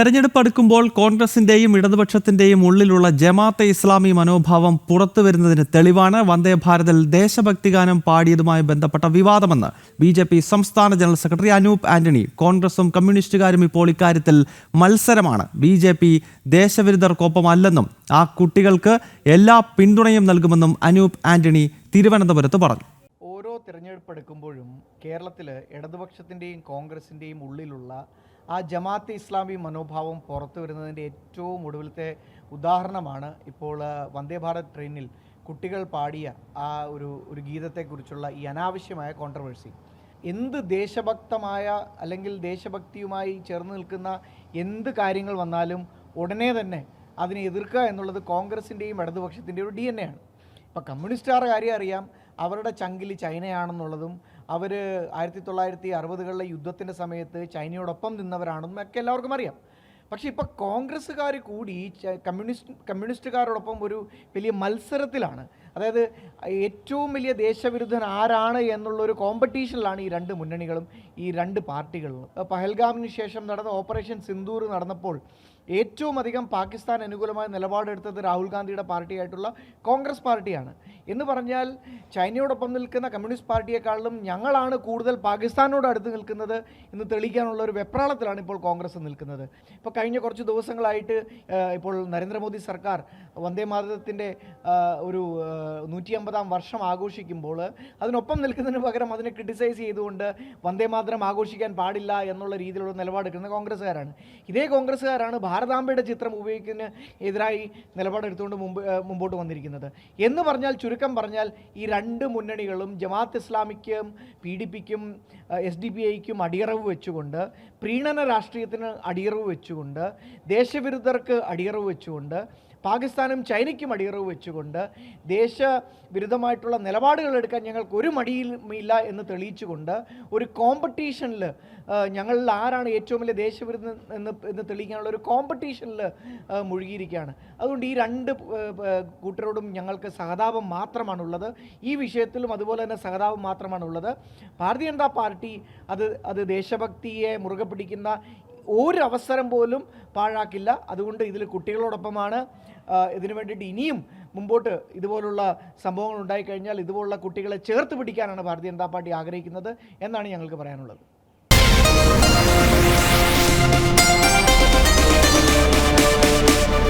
തെരഞ്ഞെടുപ്പ് അടുക്കുമ്പോൾ കോൺഗ്രസിന്റെയും ഇടതുപക്ഷത്തിന്റെയും ഉള്ളിലുള്ള ജമാഅത്തെ ഇസ്ലാമി മനോഭാവം പുറത്തു വരുന്നതിന് തെളിവാണ് വന്ദേ ഭാരതിൽ ദേശഭക്തി ഗാനം പാടിയതുമായി ബന്ധപ്പെട്ട വിവാദമെന്ന് ബി ജെ പി സംസ്ഥാന ജനറൽ സെക്രട്ടറി അനൂപ് ആന്റണി കോൺഗ്രസും കമ്മ്യൂണിസ്റ്റുകാരും ഇപ്പോൾ ഇക്കാര്യത്തിൽ മത്സരമാണ്. ബി ജെ പി ദേശവിരുദ്ധർക്കൊപ്പമല്ലെന്നും ആ കുട്ടികൾക്ക് എല്ലാ പിന്തുണയും നൽകുമെന്നും അനൂപ് ആന്റണി തിരുവനന്തപുരത്ത് പറഞ്ഞു. ഓരോ തിരഞ്ഞെടുപ്പ് എടുക്കുമ്പോഴും കേരളത്തിൽ ഇടതുപക്ഷത്തിന്റെയും കോൺഗ്രസിന്റെയും ഉള്ളിലുള്ള ആ ജമാഅത്തെ ഇസ്ലാമി മനോഭാവം പുറത്തു വരുന്നതിന്റെ ഏറ്റവും ഒടുവിലത്തെ ഉദാഹരണമാണ് ഇപ്പോൾ വന്ദേ ഭാരത് ട്രെയിനിൽ കുട്ടികൾ പാടിയ ആ ഒരു ഒരു ഗീതത്തെക്കുറിച്ചുള്ള ഈ അനാവശ്യമായ കോൺട്രവേഴ്സി എന്ത് ദേശഭക്തമായ അല്ലെങ്കിൽ ദേശഭക്തിയുമായി ചേർന്ന് നിൽക്കുന്ന എന്ത് കാര്യങ്ങൾ വന്നാലും ഉടനെ തന്നെ അതിനെ എതിർക്കുക എന്നുള്ളത് കോൺഗ്രസിന്റെയും ഇടതുപക്ഷത്തിന്റെയും ഒരു ഡി എൻ എ ആണ്. ഇപ്പം കമ്മ്യൂണിസ്റ്റുകാരുടെ കാര്യം അറിയാം. അവരുടെ ചങ്കിൽ ചൈനയാണെന്നുള്ളതും അവർ ആയിരത്തി തൊള്ളായിരത്തി അറുപതുകളിലെ യുദ്ധത്തിന്റെ സമയത്ത് ചൈനയോടൊപ്പം നിന്നവരാണെന്നും ഒക്കെ എല്ലാവർക്കും അറിയാം. പക്ഷേ ഇപ്പോൾ കോൺഗ്രസ്സുകാർ കൂടി കമ്മ്യൂണിസ്റ്റ് കമ്മ്യൂണിസ്റ്റുകാരോടൊപ്പം ഒരു വലിയ മത്സരത്തിലാണ്. അതായത് ഏറ്റവും വലിയ ദേശവിരുദ്ധൻ ആരാണ് എന്നുള്ള ഒരു കോമ്പറ്റീഷനിലാണ് ഈ രണ്ട് മുന്നണികളും ഈ രണ്ട് പാർട്ടികളും. പഹൽഗാമിന് ശേഷം നടന്ന ഓപ്പറേഷൻ സിന്ദൂർ നടന്നപ്പോൾ ഏറ്റവും അധികം പാകിസ്ഥാൻ അനുകൂലമായ നിലപാടെടുത്തത് രാഹുൽ ഗാന്ധിയുടെ പാർട്ടിയായിട്ടുള്ള കോൺഗ്രസ് പാർട്ടിയാണ്. എന്ന് പറഞ്ഞാൽ ചൈനയോടൊപ്പം നിൽക്കുന്ന കമ്മ്യൂണിസ്റ്റ് പാർട്ടിയെക്കാളും ഞങ്ങളാണ് കൂടുതൽ പാകിസ്ഥാനോട് അടുത്ത് നിൽക്കുന്നത് എന്ന് തെളിയിക്കാനുള്ള ഒരു വെപ്രാളത്തിലാണ് ഇപ്പോൾ കോൺഗ്രസ് നിൽക്കുന്നത്. ഇപ്പോൾ കഴിഞ്ഞ കുറച്ച് ദിവസങ്ങളായിട്ട് ഇപ്പോൾ നരേന്ദ്രമോദി സർക്കാർ വന്ദേ മാതരത്തിന്റെ ഒരു നൂറ്റി അമ്പതാം വർഷം ആഘോഷിക്കുമ്പോൾ അതിനൊപ്പം നിൽക്കുന്നതിന് പകരം അതിനെ ക്രിട്ടിസൈസ് ചെയ്തുകൊണ്ട് വന്ദേ മാതരം ആഘോഷിക്കാൻ പാടില്ല എന്നുള്ള രീതിയിലുള്ള നിലപാടെടുക്കുന്ന കോൺഗ്രസ്സുകാരാണ്. ഇതേ കോൺഗ്രസ്സുകാരാണ് ഭാരതാംബയുടെ ചിത്രം ഉപയോഗിക്കുന്നതിന് എതിരായി നിലപാടെടുത്തുകൊണ്ട് മുമ്പ് മുമ്പോട്ട് വന്നിരിക്കുന്നത്. എന്ന് പറഞ്ഞാൽ ചുരുക്കം പറഞ്ഞാൽ ഈ രണ്ട് മുന്നണികളും ജമാഅത്ത് ഇസ്ലാമിക്കും പി ഡി പിക്കും എസ് ഡി പി ഐക്കും അടിയറവ് വെച്ചുകൊണ്ട് പ്രീണന രാഷ്ട്രീയത്തിന് അടിയറവ് വെച്ചുകൊണ്ട് ദേശവിരുദ്ധർക്ക് അടിയറവ് വെച്ചുകൊണ്ട് പാകിസ്ഥാനും ചൈനയ്ക്കും അടിയറവ് വെച്ചുകൊണ്ട് ദേശവിരുദ്ധമായിട്ടുള്ള നിലപാടുകൾ എടുക്കാൻ ഞങ്ങൾക്ക് ഒരു മടിയില്ല എന്ന് തെളിയിച്ചുകൊണ്ട് ഒരു കോമ്പറ്റീഷനിൽ ഞങ്ങളിൽ ആരാണ് ഏറ്റവും വലിയ ദേശവിരുദ്ധം എന്ന് എന്ന് തെളിയിക്കാനുള്ള ഒരു കോമ്പറ്റീഷനിൽ മുഴുകിയിരിക്കുകയാണ്. അതുകൊണ്ട് ഈ രണ്ട് കൂട്ടരോടും ഞങ്ങൾക്ക് സഹതാപം മാത്രമാണുള്ളത്. ഈ വിഷയത്തിലും അതുപോലെ തന്നെ സഹതാപം മാത്രമാണുള്ളത്. ഭാരതീയ ജനതാ പാർട്ടി അത് അത് ദേശഭക്തിയെ മുറുകെ പിടിക്കുന്ന ഒരു അവസരം പോലും പാഴാക്കില്ല. അതുകൊണ്ട് ഇതിൽ കുട്ടികളോടൊപ്പമാണ് ഇതിനു വേണ്ടിയിട്ട് ഇനിയും മുമ്പോട്ട് ഇതുപോലുള്ള സംഭവങ്ങൾ ഉണ്ടായിക്കഴിഞ്ഞാൽ ഇതുപോലുള്ള കുട്ടികളെ ചേർത്ത് പിടിക്കാനാണ് ഭാരതീയ ജനതാ പാർട്ടി ആഗ്രഹിക്കുന്നത് എന്നാണ് ഞങ്ങൾക്ക് പറയാനുള്ളത്.